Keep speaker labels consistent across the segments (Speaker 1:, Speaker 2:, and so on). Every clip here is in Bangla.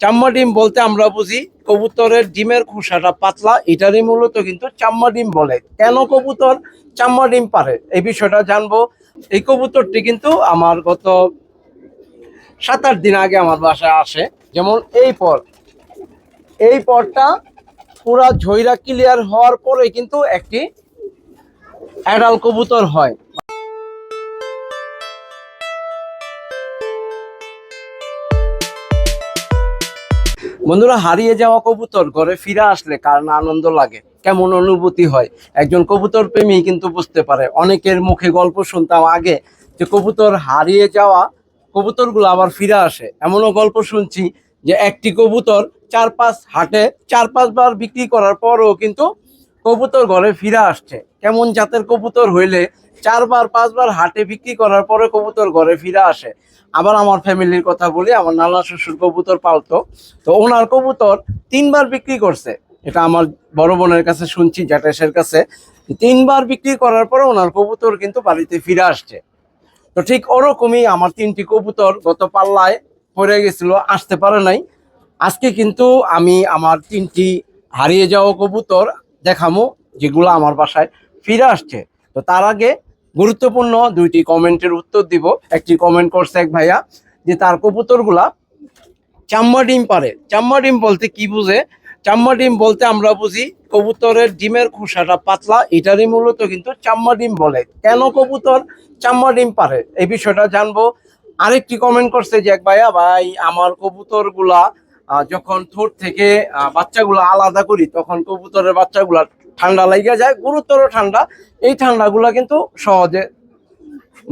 Speaker 1: চাম্মা ডিম বলতে আমরা বুঝি কবুতরের ডিমের খোসাটা পাতলা, এটারই মূলত কিন্তু চাম্মা ডিম বলে। কেন কবুতর চাম্মা ডিম পারে? এই বিষয়টা জানব। এই কবুতরটি কিন্তু আমার গত সাত আট দিন আগে আমার বাসায় আসে। যেমন এই পর। এই পরটা পুরা ঝইরা ক্লিয়ার হওয়ার পরে কিন্তু একটি অ্যাডাল কবুতর হয়। বন্ধুরা, হারিয়ে যাওয়া কবুতর ঘরে ফিরে আসলে কার না আনন্দ লাগে? কেমন অনুভূতি হয়? একজন কবুতর প্রেমী কিন্তু বুঝতে পারে। অনেকের মুখে গল্প শুনতাম আগে যে কবুতর হারিয়ে যাওয়া কবুতরগুলো আবার ফিরে আসে। এমনও গল্প শুনছি যে একটি কবুতর চার পাঁচ হাটে চার পাঁচবার বিক্রি করার পরও কিন্তু কবুতর ঘরে ফিরে আসছে। কেমন জাতের কবুতর হইলে চারবার, পাঁচবার হাটে বিক্রি করার পরে কবুতর ঘরে ফিরে আসে। আবার আমার ফ্যামিলির কথা বলি, আমার নানা শ্বশুর কবুতর পালতো। তো ওনার কবুতর তিনবার বিক্রি করছে। এটা আমার বড় বোনের কাছে শুনছি জ্যাটেশের কাছে। তিনবার বিক্রি করার পরে ওনার কবুতর কিন্তু বাড়িতে ফিরে আসছে। তো ঠিক ওরকমই আমার তিনটি কবুতর গত পাল্লায় পড়ে গেছিল, আসতে পারে নাই। আজকে কিন্তু আমি আমার তিনটি হারিয়ে যাওয়া কবুতর দেখামো, যেগুলো আমার বাসায় ফিরে আসছে। তো তার আগে গুরুত্বপূর্ণ দুইটি কমেন্টের উত্তর দিব। একটি কমেন্ট করছে এক ভাইয়া যে তার কবুতরগুলা চাম্মা ডিম পারে। চাম্মা ডিম বলতে কি বুঝে? চাম্মা ডিম বলতে আমরা বুঝি কবুতরের ডিমের খোসাটা পাতলা, এটারই মূলত কিন্তু চাম্মা ডিম বলে। কেন কবুতর চাম্মা ডিম পারে? এই বিষয়টা জানব। আরেকটি কমেন্ট করছে যে এক ভাইয়া, ভাই, আমার কবুতরগুলা যখন ঠোঁট থেকে বাচ্চাগুলো আলাদা করি, তখন কবুতরের বাচ্চাগুলা ঠান্ডা লেগে যায়, গুরুতর ঠান্ডা। এই ঠান্ডাগুলা কিন্তু সহজে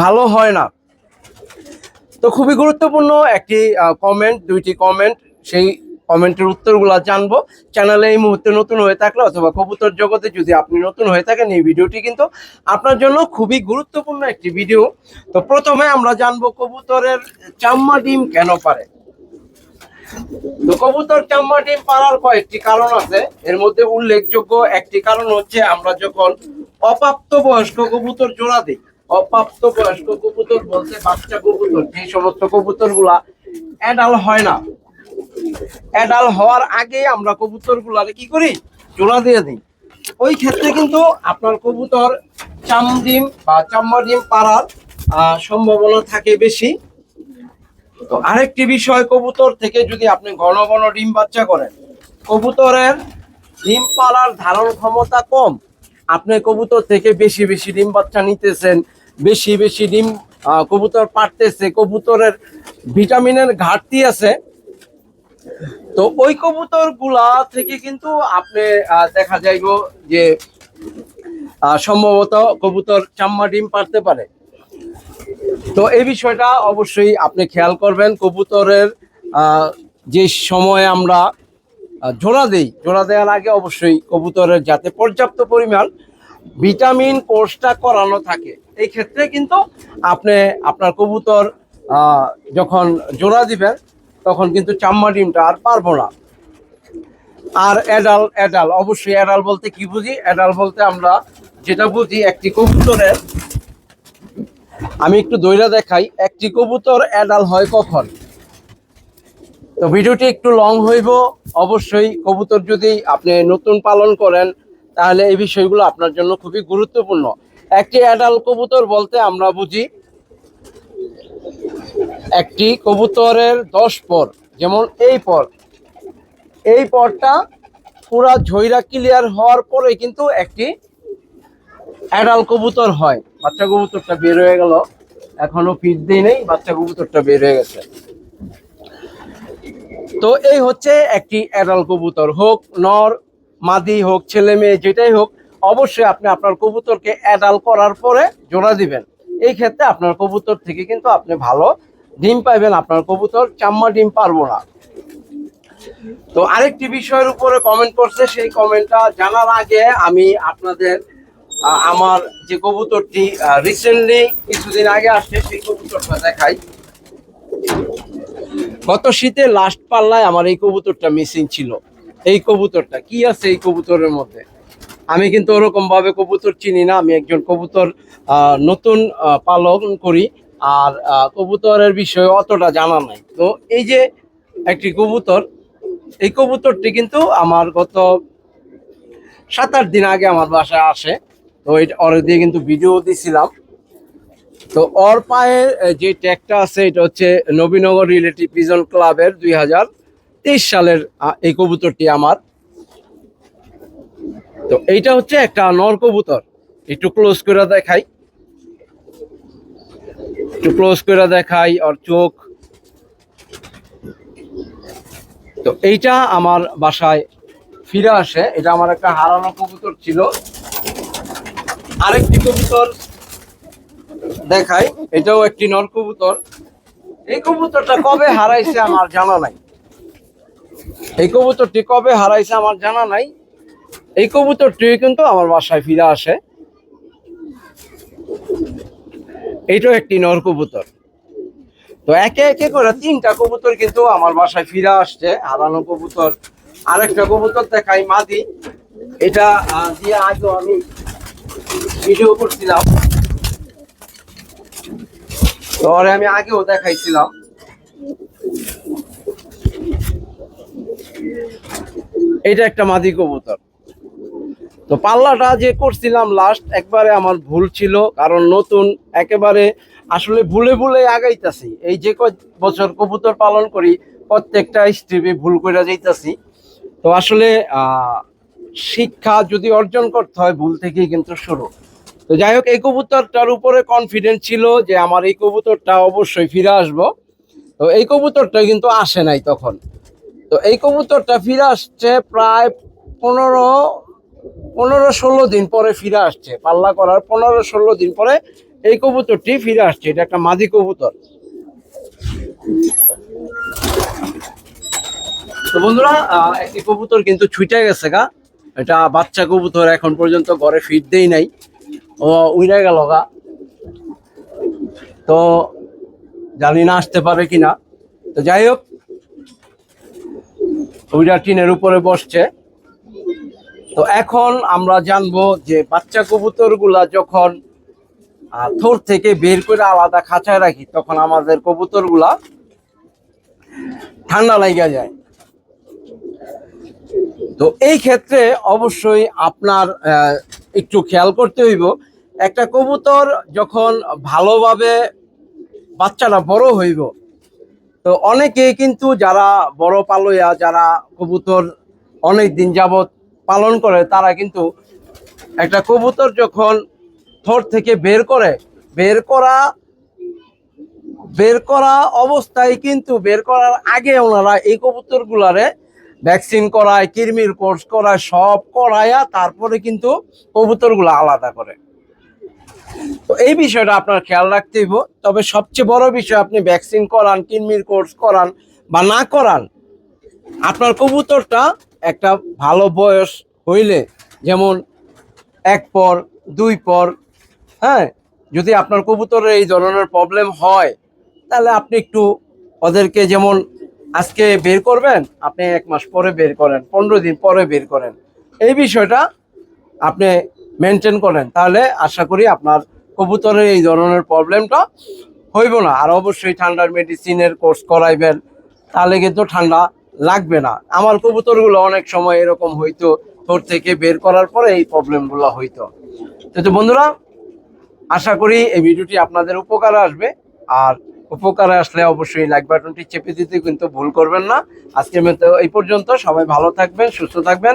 Speaker 1: ভালো হয় না। তো খুবই গুরুত্বপূর্ণ একটি কমেন্ট দুইটি কমেন্ট সেই কমেন্টের উত্তরগুলো জানব। চ্যানেলে এই মুহূর্তে নতুন হয়ে থাকলে অথবা কবুতর জগতে যদি আপনি নতুন হয়ে থাকেন, এই ভিডিওটি কিন্তু আপনার জন্য খুবই গুরুত্বপূর্ণ একটি ভিডিও তো প্রথমে আমরা জানব কবুতরের চাম্মা ডিম কেন পারে। তো কবুতর চাম্মা ডিম পারার কয়েকটি কারণ আছে। এর মধ্যে উল্লেখযোগ্য একটি কারণ হচ্ছে আমরা যখন অপ্রাপ্ত বয়স্ক কবুতর জোড়া দিই, অপ্রাপ্ত বয়স্ক কবুতর বলতে বাচ্চা কবুতর, যে সমস্ত কবুতরগুলা অ্যাডাল হয় না। অ্যাডাল হওয়ার আগে আমরা কবুতর গুলারে কি করি? জোড়া দিয়ে দিই। ওই ক্ষেত্রে কিন্তু আপনার কবুতর চাম ডিম বা চাম্মা ডিম পারার সম্ভাবনা থাকে বেশি। তো আরেকটি বিষয়, কবুতর থেকে যদি আপনি ঘন ঘন ডিম বাচ্চা করেন, কবুতরের ডিম পাড়ার ধারণ ক্ষমতা কম। আপনি কবুতর থেকে বেশি বেশি ডিম বাচ্চা নিতেছেন, বেশি বেশি ডিম কবুতর পারতেছে, কবুতরের ভিটামিনের ঘাটতি আছে। তো ওই কবুতরগুলা থেকে কিন্তু আপনি দেখা যাইব যে সম্ভবত কবুতর চাম্মা ডিম পারতে পারে। তো এই বিষয়টা অবশ্যই আপনি খেয়াল করবেন। কবুতরের যে সময়ে আমরা জোড়া দেই, জোড়া দেওয়ার আগে অবশ্যই কবুতরের যাতে পর্যাপ্ত পরিমাণ ভিটামিন, কোর্সটা করানো থাকে। এই ক্ষেত্রে কিন্তু আপনি, আপনার কবুতর যখন জোড়া দিবেন, তখন কিন্তু চাম্মা ডিমটা আর পারব না। আর অ্যাডাল অ্যাডাল, অবশ্যই অ্যাডাল বলতে কি বুঝি? অ্যাডাল বলতে আমরা যেটা বুঝি, একটি কবুতরের আমি একটু দইরা দেখাই, একটি কবুতর অ্যাডাল হয় কখন? তো ভিডিওটি একটু লং হইব, অবশ্যই কবুতর যদি আপনি নতুন পালন করেন, তাহলে এই বিষয়গুলো আপনার জন্য খুবই গুরুত্বপূর্ণ। একটি অ্যাডাল কবুতর বলতে আমরা বুঝি, একটি কবুতরের দশ পর, যেমন এই পর। এই পরটা পুরা ঝইরা ক্লিয়ার হওয়ার পরে কিন্তু একটি অ্যাডাল কবুতর হয়। বাচ্চা কবুতরটা বের হয়ে গেল। এখনও ফিট দিই নেই, বাচ্চা কবুতরটা বের হয়ে গেছে। তো এই হচ্ছে একটি অ্যাডাল কবুতর হোক, নর, মাদি হোক, ছেলে মেয়ে, যেটাই হোক, অবশ্যই আপনি আপনার কবুতরকে অ্যাডাল করার পরে জোড়া দিবেন। এই ক্ষেত্রে আপনার কবুতর থেকে কিন্তু আপনি ভালো ডিম পাইবেন, আপনার কবুতর চাম্মা ডিম পারব না। তো আরেকটি বিষয়ের উপরে কমেন্ট করছে, সেই কমেন্টটা জানার আগে আমি আপনাদের আমার যে কবুতরটি রিসেন্টলি কিছুদিন আগে আসছে, সেই কবুতরটা দেখাই। গত শীতে লাস্ট পাল্লায় আমার এই কবুতরটা মিসিং ছিল। এই কবুতরটা, কি আছে এই কবুতরের মধ্যে? আমি কিন্তু ওরকম ভাবে কবুতর চিনি না, আমি একজন কবুতর নতুন পালন করি, আর কবুতরের বিষয়ে অতটা জানা নাই। তো এই যে একটি কবুতর, এই কবুতরটি কিন্তু আমার গত সাত আট দিন আগে আমার বাসায় আসে। তো এটা ওর দিয়ে কিন্তু ভিডিও দিছিলাম। তো ওর পায়ে যে ট্যাগটা আছে, এটা হচ্ছে নবীনগর রিলেটিভ পিজন ক্লাবের দুই হাজার তেইশ সালের এই কবুতরটি আমার। তো এইটা হচ্ছে একটা নর কবুতর। একটু ক্লোজ করে দেখাই। একটু ক্লোজ করে দেখাই ওর চোখ। তো এইটা আমার বাসায় ফিরে আসে। এটা আমার একটা হারানো কবুতর ছিল। আরেকটি কবুতর দেখাই, এটাও একটি নর কবুতর। এই কবুতরটা কবে হারাইছে আমার জানা নাই। এই কবুতরটি কবে হারাইছে আমার জানা নাই। এই কবুতরটি কিন্তু আমার বাসায় ফিরে আসে। এইটাও একটি নর কবুতর। তো একে একে করে তিনটা কবুতর কিন্তু আমার বাসায় ফিরে আসছে, হারানো কবুতর। আরেকটা কবুতর দেখাই মাদি। এটা দিয়ে আগেও আমি ভিডিও করছিলাম। তো আমি আগেও দেখাইছিলাম। এটা একটা মাদি কবুতর। তো পাল্লাটা যে করছিলাম লাস্ট একবারে আমার ভুল ছিল, কারণ নতুন, একেবারে আসলে ভুলে ভুলে আগাইতাছি। এই যে কয় বছর কবুতর পালন করি, প্রত্যেকটা স্ট্রিপে ভুল করে যাইতাছি। তো আসলে শিক্ষা যদি অর্জন করতে হয়, ভুল থেকেই কিন্তু শুরু। তো যাই হোক, এই কবুতরটার উপরে কনফিডেন্ট ছিল যে আমার এই কবুতরটা অবশ্যই ফিরে আসব। তো এই কবুতরটা কিন্তু আসে নাই তখন। তো এই কবুতরটা ফিরে আসছে প্রায় পনেরো পনেরো ষোলো দিন পরে ফিরে আসছে। পাল্লা করার পনেরো ষোলো দিন পরে এই কবুতরটি ফিরে আসছে। এটা একটা মাদি কবুতর। তো বন্ধুরা একটি কবুতর কিন্তু ছুটে গেছে গা। এটা বাচ্চা কবুতর এখন পর্যন্ত ঘরে ফিট দেই নাই। ও উইরা গেল গা। তো জানি না আসতে পারে কিনা। তো যাই হোক ওইটা টিনের উপরে বসছে। তো এখন আমরা জানব যে বাচ্চা কবুতরগুলা যখন থোর থেকে বের করে আলাদা খাঁচায় রাখি, তখন আমাদের কবুতরগুলা ঠান্ডা লাগা যায়। তো এই ক্ষেত্রে অবশ্যই আপনার একটু খেয়াল করতে হইব একটা কবুতর যখন ভালোভাবে বাচ্চাটা বড় হইব, তো অনেকে কিন্তু যারা বড় পালয়া, যারা কবুতর অনেক দিন যাবত পালন করে, তারা কিন্তু একটা কবুতর যখন থর থেকে বের করে, বের করা বের করা অবস্থায় কিন্তু বের করার আগে ওনারা এই কবুতর গুলারে ভ্যাকসিন করায়, কৃমির কোর্স করায়, সব করায়া তারপরে কিন্তু কবুতরগুলা আলাদা করে। তো এই বিষয়টা আপনার খেয়াল রাখতে হইব। তবে সবচেয়ে বড় বিষয়, আপনি ভ্যাকসিন করান কিডনির কোর্স করান বা না করান, আপনার কবুতরটা একটা ভালো বয়স হইলে, যেমন এক পর, দুই পর হ্যাঁ যদি আপনার কবুতরের এই ধরনের প্রবলেম হয়, তাহলে আপনি একটু ওদেরকে যেমন আজকে বের করবেন, আপনি এক মাস পরে বের করেন, পনেরো দিন পরে বের করেন। এই বিষয়টা আপনি মেনটেন করেন, তাহলে আশা করি আপনার কবুতরের এই ধরনের প্রবলেমটা হইব না। আর অবশ্যই ঠান্ডার মেডিসিনের কোর্স করাইবেন, তাহলে কিন্তু ঠান্ডা লাগবে না। আমার কবুতরগুলো অনেক সময় এরকম হইতো তোর থেকে বের করার পরে এই প্রবলেমগুলো হইতো। তো বন্ধুরা, আশা করি এই ভিডিওটি আপনাদের উপকারে আসবে। আর উপকারে আসলে অবশ্যই লাইক বাটনটি চেপে দিতে কিন্তু ভুল করবেন না। আজকের মতো এই পর্যন্ত। সবাই ভালো থাকবেন, সুস্থ থাকবেন।